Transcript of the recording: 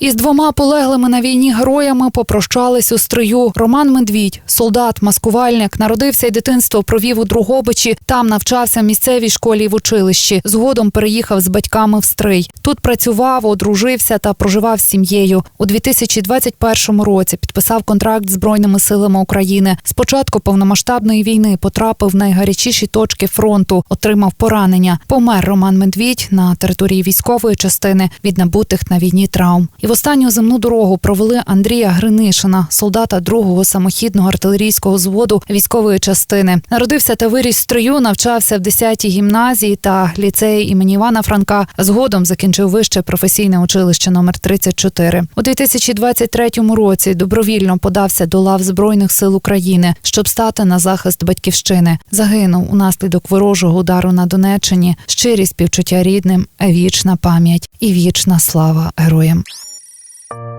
Із двома полеглими на війні героями попрощались у стрию. Роман Медвідь, солдат, маскувальник, народився і дитинство провів у Другобичі. Там навчався в місцевій школі в училищі. Згодом переїхав з батьками в стрий. Тут працював, одружився та проживав з сім'єю. У 2021 році підписав контракт збройними силами України. Спочатку повномасштабної війни потрапив в найгарячіші точки фронту, отримав поранення. Помер Роман Медвідь на території військової частини від набутих на війні травм. І в останню земну дорогу провели Андрія Гринишина, солдата другого самохідного артилерійського зводу військової частини. Народився та виріс в строю, навчався в 10-й гімназії та ліцеї імені Івана Франка. Згодом закінчив вище професійне училище номер 34. У 2023 році добровільно подався до лав збройних сил України, щоб стати на захист батьківщини. Загинув унаслідок ворожого удару на Донеччині. Щирі співчуття рідним, вічна пам'ять і вічна слава героям.